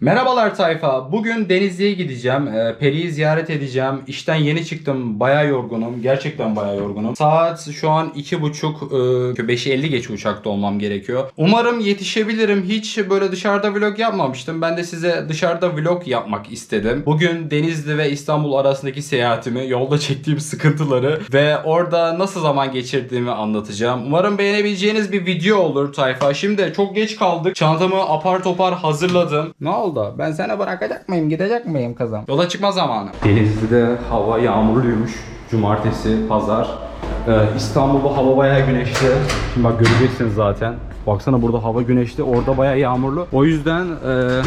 Merhabalar tayfa. Bugün Denizli'ye gideceğim. Ee, Peri'yi ziyaret edeceğim. İşten yeni çıktım. Bayağı yorgunum. Gerçekten bayağı yorgunum. Saat şu an 2.30 e, 5'i 50 geç uçakta olmam gerekiyor. Umarım yetişebilirim. Hiç böyle dışarıda vlog yapmamıştım. Ben de size dışarıda vlog yapmak istedim. Bugün Denizli ve İstanbul arasındaki seyahatimi, yolda çektiğim sıkıntıları ve orada nasıl zaman geçirdiğimi anlatacağım. Umarım beğenebileceğiniz bir video olur tayfa. Şimdi çok geç kaldık. Çantamı apar topar hazırladım. Ne oldu? Ben seni bırakacak mıyım? Gidecek miyim kızım? Yola çıkma zamanı. Denizli'de hava yağmurluymuş. Cumartesi, pazar. Ee, İstanbul'da hava bayağı güneşli. Şimdi bak göreceksiniz zaten. Baksana burada hava güneşli. Orada bayağı yağmurlu. O yüzden e,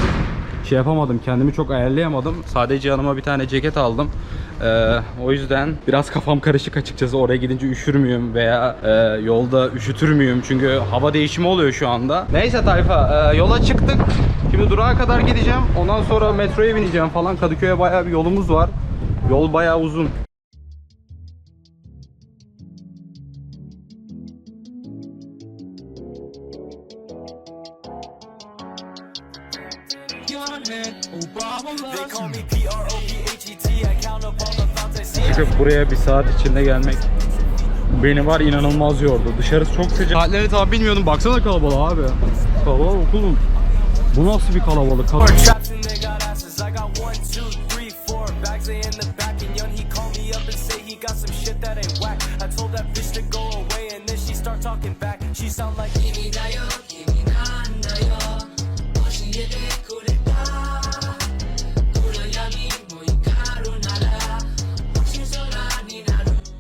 şey yapamadım. Kendimi çok ayarlayamadım. Sadece yanıma bir tane ceket aldım. Ee, o yüzden biraz kafam karışık açıkçası. Oraya gidince üşür müyüm veya e, yolda üşütür müyüm? Çünkü hava değişimi oluyor şu anda. Neyse tayfa e, yola çıktık. Şimdi durağa kadar gideceğim. Ondan sonra metroya bineceğim falan. Kadıköy'e bayağı bir yolumuz var. Yol bayağı uzun. Çıkıp buraya bir saat içinde gelmek beni var inanılmaz yordu. Dışarısı çok sıcak. Saatleri tam bilmiyordum. Baksana kalabalık abi. Kalabalık okulum. Bu nasıl bir kalabalık?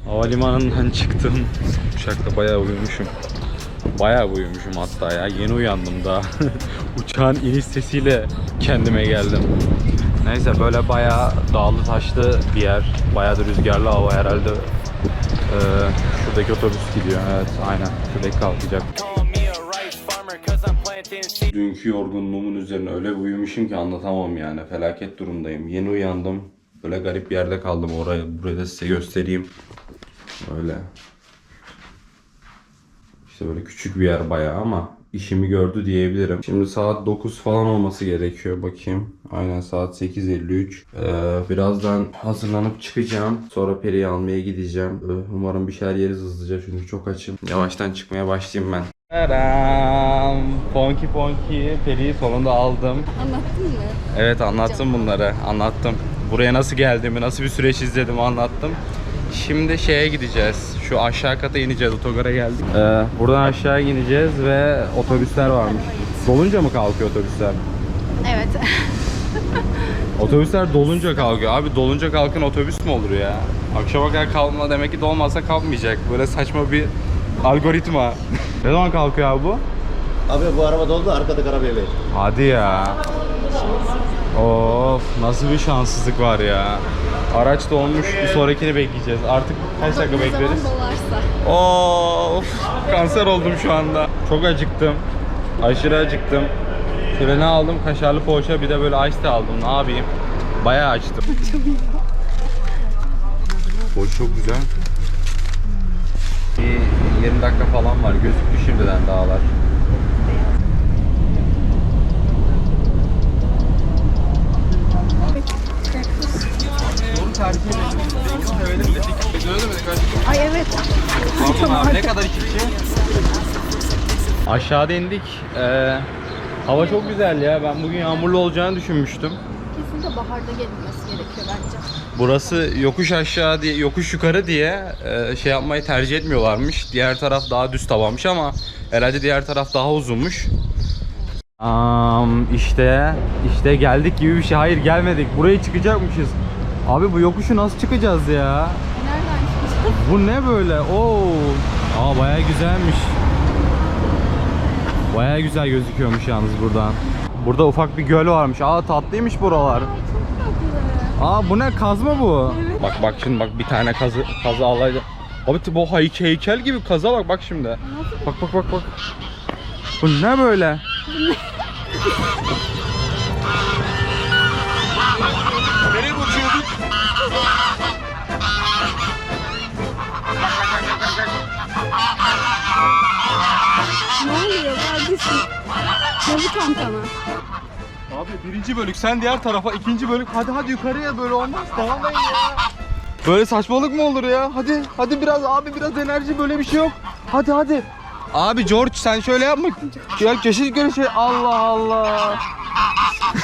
Havalimanından çıktım. Uçakta bayağı uyumuşum. Bayağı uyumuşum hatta ya. Yeni uyandım daha. Uçağın iniş sesiyle kendime geldim. Neyse böyle bayağı dağlı taşlı bir yer. Bayağı da rüzgarlı hava herhalde. Ee, şuradaki otobüs gidiyor. Evet aynen. Şuradaki kalkacak. Dünkü yorgunluğumun üzerine öyle uyumuşum ki anlatamam yani. Felaket durumdayım. Yeni uyandım. Böyle garip bir yerde kaldım. Orayı burayı da size göstereyim. Öyle. İşte böyle küçük bir yer bayağı ama işimi gördü diyebilirim. Şimdi saat 9 falan olması gerekiyor. Bakayım. Aynen saat 8.53. Ee, birazdan hazırlanıp çıkacağım. Sonra Peri'yi almaya gideceğim. Ee, umarım bir şeyler yeriz hızlıca çünkü çok açım. Yavaştan çıkmaya başlayayım ben. Tadam! Ponki Ponki Peri'yi sonunda aldım. Anlattın mı? Evet anlattım bunları. Anlattım. Buraya nasıl geldiğimi, nasıl bir süreç izlediğimi anlattım. Şimdi şeye gideceğiz. Şu aşağı kata ineceğiz. Otogara geldik. Ee, buradan aşağı ineceğiz ve otobüsler varmış. Dolunca mı kalkıyor otobüsler? Evet. Otobüsler dolunca kalkıyor. Abi dolunca kalkın otobüs mü olur ya? Akşama kadar kalma demek ki dolmazsa kalkmayacak. Böyle saçma bir algoritma. ne zaman kalkıyor abi bu? Abi bu araba doldu arkadaki arabaya ver. Hadi ya. Of nasıl bir şanssızlık var ya. Araç dolmuş bir sonrakini bekleyeceğiz. Artık kaç dakika ne zaman bekleriz? dolarsa. Of kanser oldum şu anda. Çok acıktım. Aşırı acıktım. Şöyle ne aldım? Kaşarlı poğaça bir de böyle ice tea aldım. Ne yapayım? Bayağı açtım. Poğaça çok güzel. Bir 20 dakika falan var. Gözüktü şimdiden dağlar. Kadar iki kişi? Aşağıda indik. Ee, hava çok güzel ya. Ben bugün yağmurlu olacağını düşünmüştüm. Kesinlikle baharda gelinmesi gerekiyor bence. Burası yokuş aşağı diye, yokuş yukarı diye e, şey yapmayı tercih etmiyorlarmış. Diğer taraf daha düz tavanmış ama herhalde diğer taraf daha uzunmuş. Um, işte işte geldik gibi bir şey. Hayır gelmedik. Buraya çıkacakmışız. Abi bu yokuşu nasıl çıkacağız ya? Nereden çıkacağız? Bu ne böyle? Oo. Aa bayağı güzelmiş. Bayağı güzel gözüküyormuş yalnız buradan. Burada ufak bir göl varmış. Aa tatlıymış buralar. Ay çok tatlı. Aa bu ne kaz mı bu? Bak bak şimdi bak bir tane kazı kazı alaydı. Abi bu heykel, heykel gibi kaza bak bak şimdi. Bak bak bak bak. Bu ne böyle? Tantana? Abi birinci bölük sen diğer tarafa ikinci bölük hadi hadi yukarıya böyle olmaz dağılmayın ya. Böyle saçmalık mı olur ya? Hadi hadi biraz abi biraz enerji böyle bir şey yok. Hadi hadi. Abi George sen şöyle yapma. Ya çeşit göre şey Allah Allah.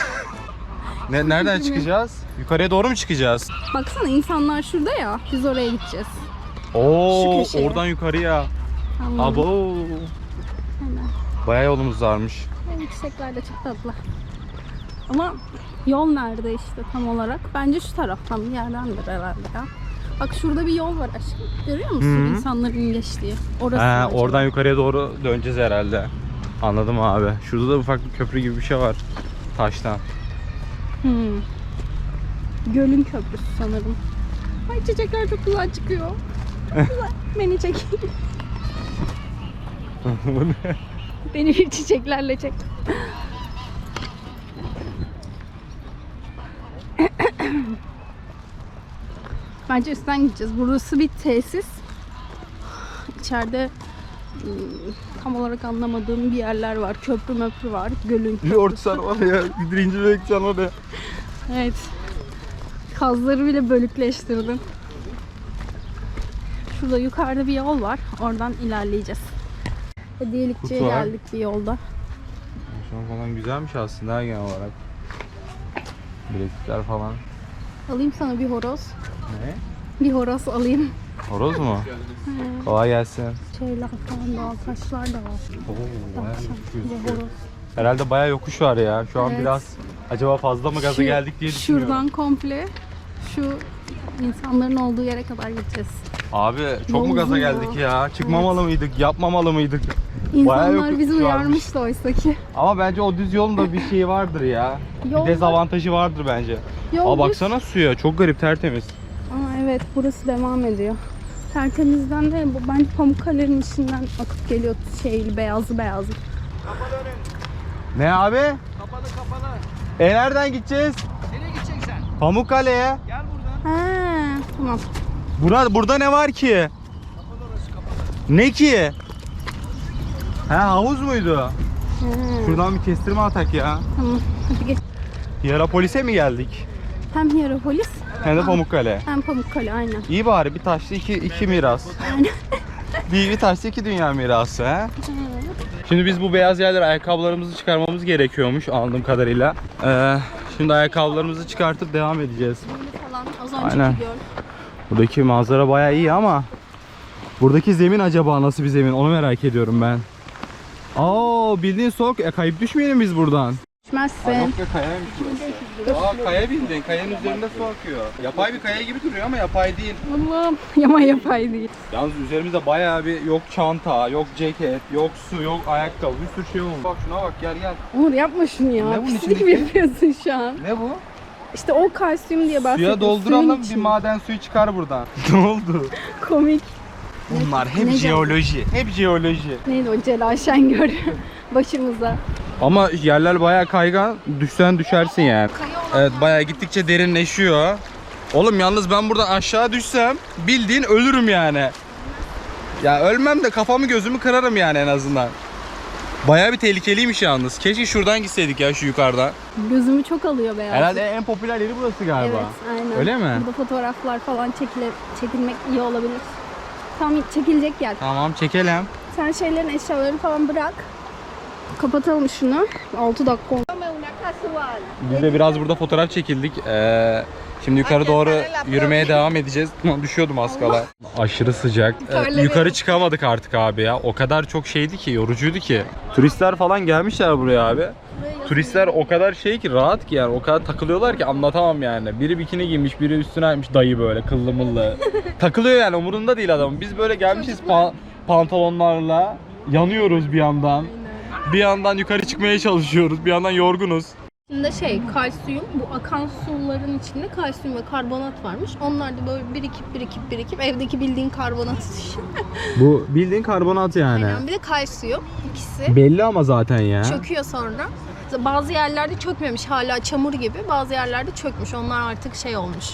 ne, nereden çıkacağız? Yukarıya doğru mu çıkacağız? Baksana insanlar şurada ya. Biz oraya gideceğiz. Oo köşeye. oradan yukarıya. Anladım. Abo. Hemen. Bayağı yolumuz varmış. Ve Çiçekler de çok tatlı. Ama yol nerede işte tam olarak? Bence şu taraftan bir yerdendir herhalde ya. Bak şurada bir yol var aşkım. Görüyor musun Hı. insanların geçtiği? Orası He, acaba? oradan yukarıya doğru döneceğiz herhalde. Anladım abi. Şurada da ufak bir köprü gibi bir şey var. Taştan. Hmm. Gölün köprüsü sanırım. Ay çiçekler çok güzel çıkıyor. Çok güzel. Beni çek. Beni bir çiçeklerle çek. Bence üstten gideceğiz. Burası bir tesis. İçeride hmm, tam olarak anlamadığım bir yerler var. Köprü möprü var. Gölün Lord sen var ya. Birinci bölük sen var ya. Evet. Kazları bile bölükleştirdim. Şurada yukarıda bir yol var. Oradan ilerleyeceğiz. Hediyelikçiye Kutu var. geldik bir yolda. Şu an falan güzelmiş aslında genel olarak. Bileklikler falan. Alayım sana bir horoz. Ne? Bir horoz alayım. Horoz mu? Kolay gelsin. Şeyler falan da var, taşlar da var. Oo, bayağı yokuş horoz. Herhalde bayağı yokuş var ya. Şu an Evet. biraz acaba fazla mı gaza Şu- geldik diye düşünüyorum. Şuradan komple şu insanların olduğu yere kadar gideceğiz. Abi çok mu gaza geldik ya. Çıkmamalı mıydık? Yapmamalı mıydık? Bayağı İnsanlar yokuş bizi varmış. uyarmıştı oysa ki. Ama bence o düz yolun da bir şeyi vardır ya. Yol Bir dezavantajı vardır bence. Yol Aa düz. baksana suya çok garip tertemiz. Aa, evet burası devam ediyor. Tertemizden de bu bence Pamukkale'nin içinden akıp geliyor şeyli beyazlı beyazlı. Ne abi? Kapalı kapalı. E nereden gideceğiz? Nereye gideceksin Pamukkale'ye. Ha, tamam. Burada, burada ne var ki? Ne ki? Ha havuz muydu? Ha, Şuradan bir kestirme atak ya. tamam. Hadi geç. Hierapolis'e mi geldik? Hem Hierapolis Hem de Pamukkale. hem Pamukkale aynen. İyi bari bir taşlı iki, iki miras. bir, bir taşlı iki dünya mirası ha. Şimdi biz bu beyaz yerlere ayakkabılarımızı çıkarmamız gerekiyormuş anladığım kadarıyla. Ee, şimdi ayakkabılarımızı çıkartıp devam edeceğiz. Aynen. Buradaki manzara bayağı iyi ama buradaki zemin acaba nasıl bir zemin onu merak ediyorum ben. Aa bildiğin soğuk. E, kayıp düşmeyelim biz buradan. Düşmezsin. ya kayaymış Aa kaya bildin. Kayanın üzerinde su akıyor. Yapay bir kaya gibi duruyor ama yapay değil. Allah'ım yama yapay değil. Yalnız üzerimizde bayağı bir yok çanta, yok ceket, yok su, yok ayakkabı bir sürü şey olmuş. Bak şuna bak gel gel. Umur yapma şunu ya. Ne bunun Pislik mi içindeki? yapıyorsun şu an? Ne bu? İşte o kalsiyum diye bahsediyorum. Suya dolduralım bir maden suyu çıkar buradan. ne oldu? Komik. Bunlar hep Ne jeoloji. Hep jeoloji. Neydi o Celal Şengör başımıza. Ama yerler bayağı kaygan. Düşsen düşersin yani. Evet bayağı gittikçe derinleşiyor. Oğlum yalnız ben buradan aşağı düşsem bildiğin ölürüm yani. Ya ölmem de kafamı gözümü kırarım yani en azından. Bayağı bir tehlikeliymiş yalnız. Keşke şuradan gitseydik ya şu yukarıdan. Gözümü çok alıyor beyaz. Herhalde en popüler yeri burası galiba. Evet aynen. Öyle mi? Burada fotoğraflar falan çekile, çekilmek iyi olabilir. Tam çekilecek yer. Tamam çekelim. Sen şeylerin eşyalarını falan bırak. Kapatalım şunu. 6 dakika oldu. Biz de biraz burada fotoğraf çekildik. Ee, şimdi yukarı doğru yürümeye devam edeceğiz. Düşüyordum az kala. Aşırı sıcak. Ee, yukarı çıkamadık artık abi ya. O kadar çok şeydi ki, yorucuydu ki. Turistler falan gelmişler buraya abi. Turistler o kadar şey ki rahat ki yani o kadar takılıyorlar ki anlatamam yani. Biri bikini giymiş, biri üstüne almış dayı böyle kıllı mıllı. Takılıyor yani umurunda değil adam. Biz böyle gelmişiz pa- pantolonlarla yanıyoruz bir yandan. Bir yandan yukarı çıkmaya çalışıyoruz. Bir yandan yorgunuz. İçinde şey kalsiyum bu akan suların içinde kalsiyum ve karbonat varmış. Onlar da böyle birikip birikip birikip evdeki bildiğin karbonat. Bu bildiğin karbonat yani. Aynen bir de kalsiyum ikisi. Belli ama zaten ya. Çöküyor sonra. Bazı yerlerde çökmemiş hala çamur gibi. Bazı yerlerde çökmüş. Onlar artık şey olmuş.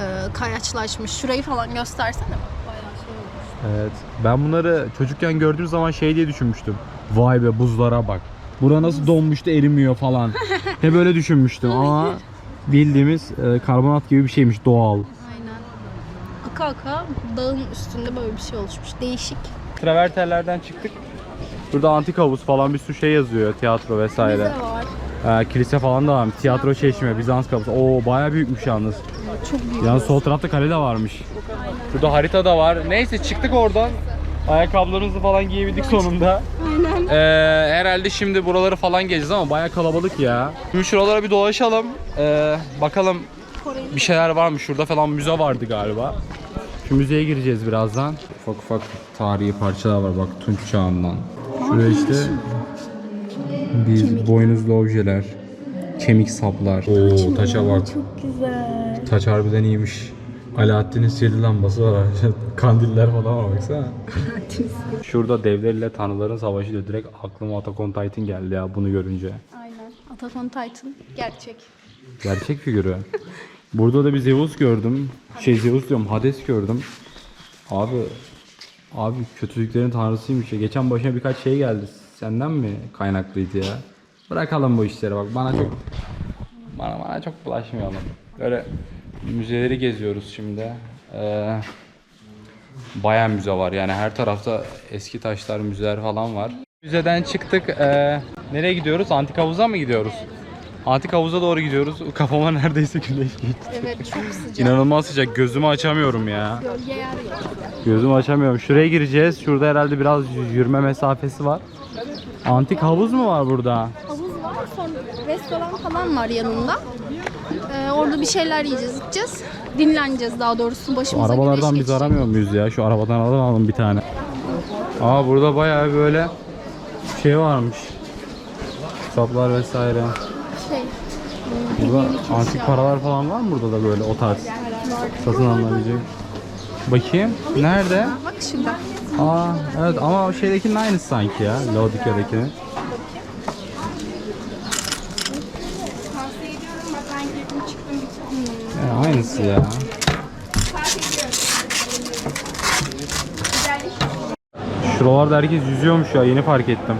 E, kayaçlaşmış. Şurayı falan göstersene. bak, Bayağı şey olmuş. Evet. Ben bunları çocukken gördüğüm zaman şey diye düşünmüştüm. Vay be buzlara bak. Bura nasıl donmuş da erimiyor falan. Hep böyle düşünmüştüm ama bildiğimiz e, karbonat gibi bir şeymiş doğal. Aynen. Aka aka dağın üstünde böyle bir şey oluşmuş. Değişik. Traverterlerden çıktık. Burada antik havuz falan bir sürü şey yazıyor. Tiyatro vesaire. Müze var. Ee, kilise falan da var. Tiyatro çeşme, Bizans kapısı. Oo bayağı büyükmüş yalnız. Çok büyük. Yalnız sol tarafta kale de varmış. Şurada harita da var. Neyse çıktık oradan. Ayakkabılarımızı falan giyebildik sonunda. Ee, herhalde şimdi buraları falan gezeceğiz ama bayağı kalabalık ya. Şimdi şuralara bir dolaşalım. Ee, bakalım bir şeyler var mı? Şurada falan müze vardı galiba. Şu müzeye gireceğiz birazdan. Ufak ufak tarihi parçalar var bak Tunç çağından. Şuraya işte biz boynuzlu objeler, kemik saplar. Oo taça bak. Çok güzel. Taç harbiden iyiymiş. Alaaddin'in sihirli lambası var. Kandiller falan var baksana. Şurada devlerle tanrıların savaşı diyor. Direkt aklıma Attack on Titan geldi ya bunu görünce. Aynen. Attack on Titan gerçek. Gerçek figürü. Burada da bir Zeus gördüm. Şey Zeus diyorum Hades gördüm. Abi abi kötülüklerin tanrısıymış ya. Geçen başına birkaç şey geldi. Senden mi kaynaklıydı ya? Bırakalım bu işleri bak. Bana çok bana bana çok bulaşmayalım. Böyle müzeleri geziyoruz şimdi. Ee, bayağı müze var yani her tarafta eski taşlar, müzeler falan var. Müzeden çıktık. Ee, nereye gidiyoruz? Antik havuza mı gidiyoruz? Antik havuza doğru gidiyoruz. Kafama neredeyse güneş geçti. Evet çok sıcak. İnanılmaz sıcak. Gözümü açamıyorum ya. Gölge yer yok. Gözümü açamıyorum. Şuraya gireceğiz. Şurada herhalde biraz yürüme mesafesi var. Antik havuz mu var burada? Havuz var sonra restoran falan var yanında. Ee, orada bir şeyler yiyeceğiz, içeceğiz. Dinleneceğiz daha doğrusu başımıza arabalardan güneş biz geçecek. aramıyor muyuz ya? Şu arabadan alalım bir tane. Aa burada bayağı böyle şey varmış. Saplar vesaire. Şey, Burada antik paralar falan var mı burada da böyle o tarz satın alınabilecek? Bakayım. Nerede? bak şimdi. Aa evet ama o şeydekinin aynısı sanki ya. Laodikya'dakinin. Tavsiye ediyorum bak ben girdim çıktım bitirdim. Ya, aynısı ya. Şuralarda herkes yüzüyormuş ya yeni fark ettim.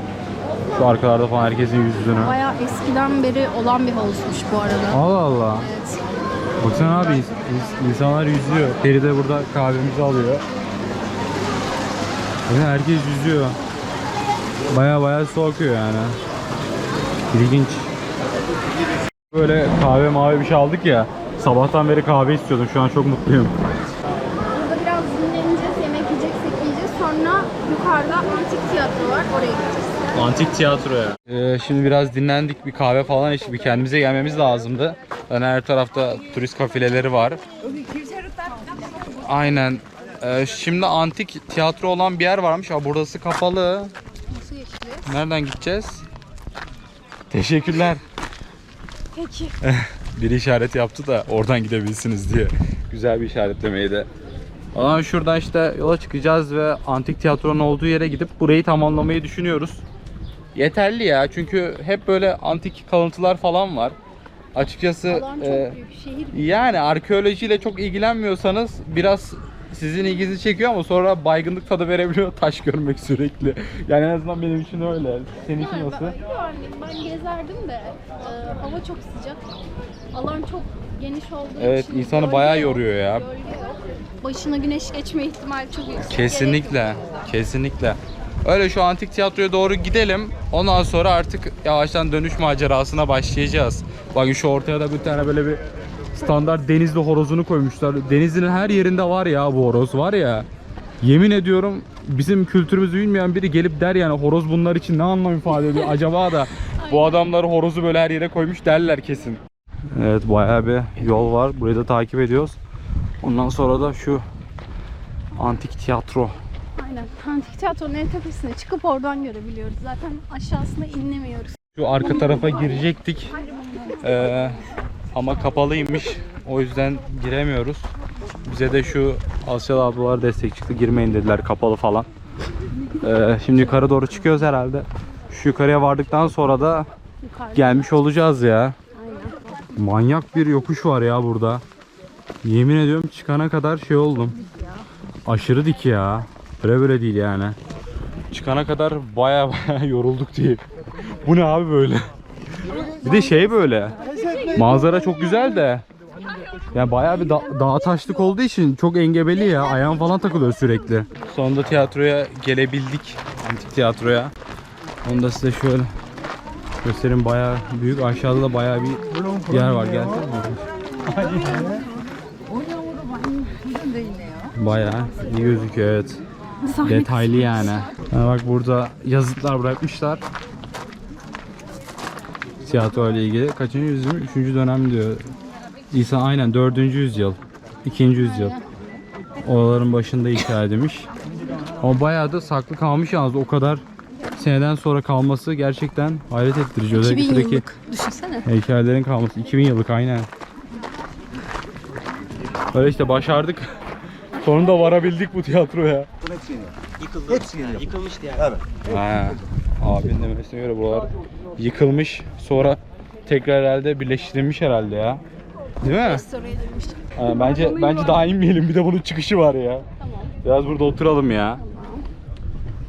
Şu arkalarda falan herkesin yüzdüğünü. Bayağı eskiden beri olan bir havuzmuş bu arada. Allah Allah. Evet. Baksana abi ins- ins- insanlar yüzüyor. Peri de burada kahvemizi alıyor. Yani herkes yüzüyor. Baya baya su akıyor yani. İlginç. Böyle kahve mavi bir şey aldık ya. Sabahtan beri kahve istiyordum. Şu an çok mutluyum. Burada biraz dinleneceğiz, yemek yiyeceksek yiyeceğiz. Sonra yukarıda antik tiyatro var, oraya gideceğiz. Antik tiyatroya. Ee, şimdi biraz dinlendik. Bir kahve falan içtik. Bir kendimize gelmemiz lazımdı. Yani her tarafta turist kafileleri var. Aynen. Ee, şimdi antik tiyatro olan bir yer varmış. Aa, burası kapalı. Nasıl geçeceğiz? Nereden gideceğiz? Teşekkürler. Peki. Biri işaret yaptı da oradan gidebilirsiniz diye. Güzel bir işaretlemeydi. O zaman şuradan işte yola çıkacağız ve antik tiyatronun olduğu yere gidip burayı tamamlamayı düşünüyoruz. Yeterli ya çünkü hep böyle antik kalıntılar falan var. Açıkçası Alan çok e, büyük, şehir yani arkeolojiyle çok ilgilenmiyorsanız biraz sizin ilginizi çekiyor ama sonra baygınlık tadı verebiliyor taş görmek sürekli. Yani en azından benim için öyle. Senin için Yani nasıl? ben, yani ben gezerdim de e, hava çok sıcak. Alan çok geniş olduğu Evet, için insanı gölge bayağı yok, yoruyor ya. Gölge yok. Başına güneş geçme ihtimali çok yüksek. Kesinlikle. Kesinlikle. Öyle şu antik tiyatroya doğru gidelim. Ondan sonra artık yavaştan dönüş macerasına başlayacağız. Bakın şu ortaya da bir tane böyle bir standart denizli horozunu koymuşlar. Denizli'nin her yerinde var ya bu horoz var ya. Yemin ediyorum bizim kültürümüzü bilmeyen biri gelip der yani horoz bunlar için ne anlam ifade ediyor acaba da bu adamlar horozu böyle her yere koymuş derler kesin. Evet bayağı bir yol var. Burayı da takip ediyoruz. Ondan sonra da şu antik tiyatro Aynen. Antik tiyatronun en tepesine çıkıp oradan görebiliyoruz. Zaten aşağısına inemiyoruz. Şu arka tarafa girecektik. Ee, ama kapalıymış. O yüzden giremiyoruz. Bize de şu Asyalı ablalar destek çıktı. Girmeyin dediler kapalı falan. Ee, şimdi yukarı doğru çıkıyoruz herhalde. Şu yukarıya vardıktan sonra da gelmiş olacağız ya. Manyak bir yokuş var ya burada. Yemin ediyorum çıkana kadar şey oldum. Aşırı dik ya. Böyle böyle değil yani. Çıkana kadar baya baya yorulduk diye. Bu ne abi böyle? Bir de şey böyle. Manzara çok güzel de. Yani bayağı bir da dağ taşlık olduğu için çok engebeli ya. Ayağım falan takılıyor sürekli. Sonunda tiyatroya gelebildik. Antik tiyatroya. Onu da size şöyle göstereyim. Bayağı büyük. Aşağıda da bayağı bir yer var. Gel. Bayağı iyi gözüküyor evet. Detaylı yani. Ha, bak burada yazıtlar bırakmışlar. Tiyatro ile ilgili. Kaçıncı yüzyıl? Üçüncü dönem diyor. İsa aynen dördüncü yüzyıl. ikinci yüzyıl. Oraların başında inşa edilmiş. Ama bayağı da saklı kalmış yalnız o kadar seneden sonra kalması gerçekten hayret ettirici. 2000 Özellikle şuradaki yıllık. Düşünsene. heykellerin kalması. 2000 yıllık aynen. Öyle işte başardık. Sonunda varabildik bu tiyatroya. Yıkılmıştı yani. Ha. Abinin demesine göre buralar yıkılmış. Sonra tekrar herhalde birleştirilmiş herhalde ya. Değil mi? Restore edilmiş. Bence bence daha inmeyelim. Bir de bunun çıkışı var ya. Tamam. Biraz burada oturalım ya.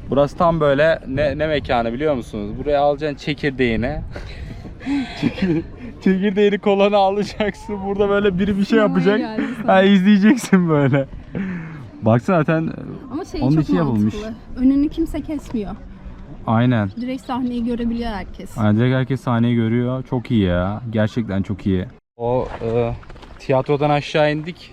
Burası tam böyle ne, ne mekanı biliyor musunuz? Buraya alacaksın çekirdeğini. Çekir- çekirdeğini kolana alacaksın. Burada böyle biri bir şey yapacak. geldi. Ha, izleyeceksin böyle. Baksana zaten Ama şey Onun çok için mantıklı. yapılmış. Önünü kimse kesmiyor. Aynen. Direkt sahneyi görebiliyor herkes. Yani direkt herkes sahneyi görüyor. Çok iyi ya. Gerçekten çok iyi. O e, tiyatrodan aşağı indik.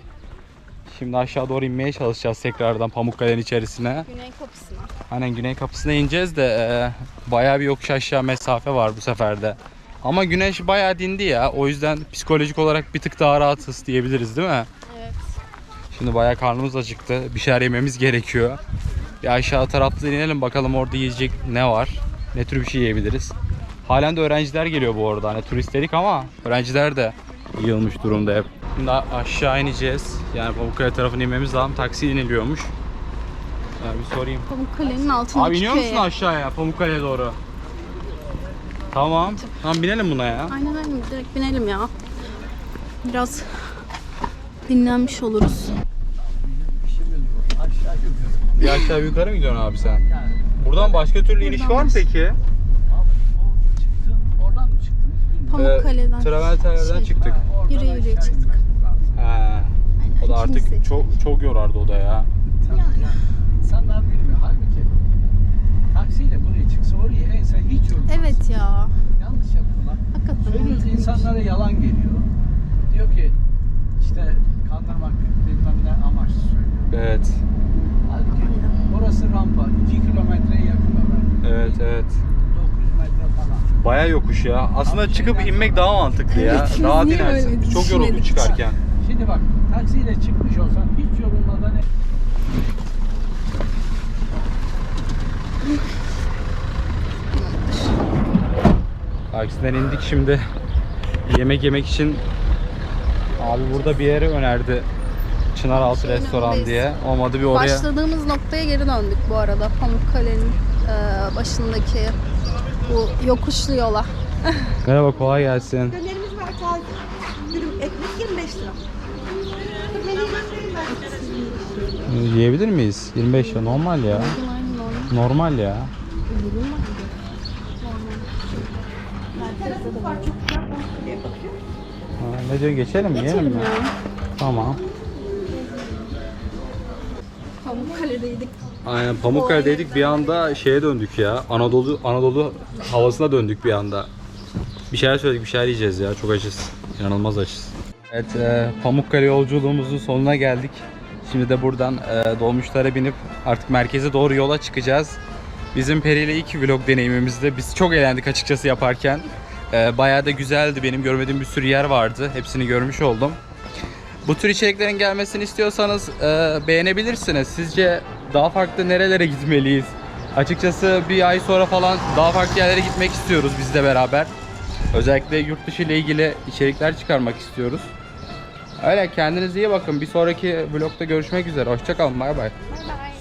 Şimdi aşağı doğru inmeye çalışacağız tekrardan Pamukkale'nin içerisine. Güney kapısına. Aynen güney kapısına ineceğiz de e, bayağı bir yokuş aşağı mesafe var bu seferde. Ama güneş bayağı dindi ya. O yüzden psikolojik olarak bir tık daha rahatız diyebiliriz değil mi? Evet. Şimdi bayağı karnımız acıktı. Bir şeyler yememiz gerekiyor. Bir aşağı tarafta inelim bakalım orada yiyecek ne var. Ne tür bir şey yiyebiliriz. Halen de öğrenciler geliyor bu arada. Hani turistlerik ama öğrenciler de yığılmış durumda hep. Şimdi aşağı ineceğiz. Yani Pamukkale tarafına inmemiz lazım. Taksi iniliyormuş. Yani bir sorayım. Pamukkale'nin altındaki Abi iniyor musun aşağıya Pamukkale'ye doğru? Tamam. Tamam binelim buna ya. Aynen aynen direkt binelim ya. Biraz dinlenmiş oluruz. Bir aşağı yukarı mı gidiyorsun abi sen? Buradan başka türlü iniş var mı peki? Çıktın, oradan mı çıktınız bilmiyorum. Pamukkale'den. Ee, Traventer'den şey, çıktık. Yürü yürüye çıktık. He. Aynen, O da ikimiz artık seçtik. çok çok yorardı o da ya. Yani. İnsanlar bilmiyor. Halbuki taksiyle buraya çıksa oraya inse hiç yorulmaz. Evet ya. Yanlış yapıyorlar. Hakikaten Söylüyoruz mantıklıymış. insanlara yalan geliyor. Diyor ki işte kandırmak bilmem ne amaçlı söylüyor. Evet. Rampa. 2 kilometreye yakın oraya. Evet evet. 900 metre falan. Baya yokuş ya. Aslında Abi çıkıp şeyden inmek sonra- daha mantıklı ya. Evet, biz Daha niye Çok düşünmedik? çıkarken. Şimdi bak taksiyle çıkmış olsan hiç yorulmadan Taksiden indik şimdi. Yemek yemek için abi burada bir yere önerdi. Çınaraltı Şeyin restoran önündeyiz. diye. Olmadı bir oraya. Başladığımız noktaya geri döndük bu arada. Pamukkale'nin e, başındaki bu yokuşlu yola. Merhaba kolay gelsin. Dönerimiz var taze. Dürüm ekmek 25 lira. Yiyebilir miyiz? 25 lira normal ya. Normal. Normal ya. Ha, ne diyorsun geçelim mi? Yiyelim mi? ya. Tamam. Pamukkale'deydik. Aynen Pamukkale'deydik bir anda şeye döndük ya. Anadolu Anadolu havasına döndük bir anda. Bir şeyler söyledik, bir şeyler yiyeceğiz ya. Çok açız. İnanılmaz açız. Evet, e, Pamukkale yolculuğumuzun sonuna geldik. Şimdi de buradan e, dolmuşlara binip artık merkeze doğru yola çıkacağız. Bizim Peri ile ilk vlog deneyimimizde biz çok eğlendik açıkçası yaparken. E, bayağı da güzeldi. Benim görmediğim bir sürü yer vardı. Hepsini görmüş oldum. Bu tür içeriklerin gelmesini istiyorsanız e, beğenebilirsiniz. Sizce daha farklı nerelere gitmeliyiz? Açıkçası bir ay sonra falan daha farklı yerlere gitmek istiyoruz biz de beraber. Özellikle yurt dışı ile ilgili içerikler çıkarmak istiyoruz. Öyle kendinize iyi bakın. Bir sonraki vlogda görüşmek üzere. Hoşçakalın. Bay bay. Bye bye.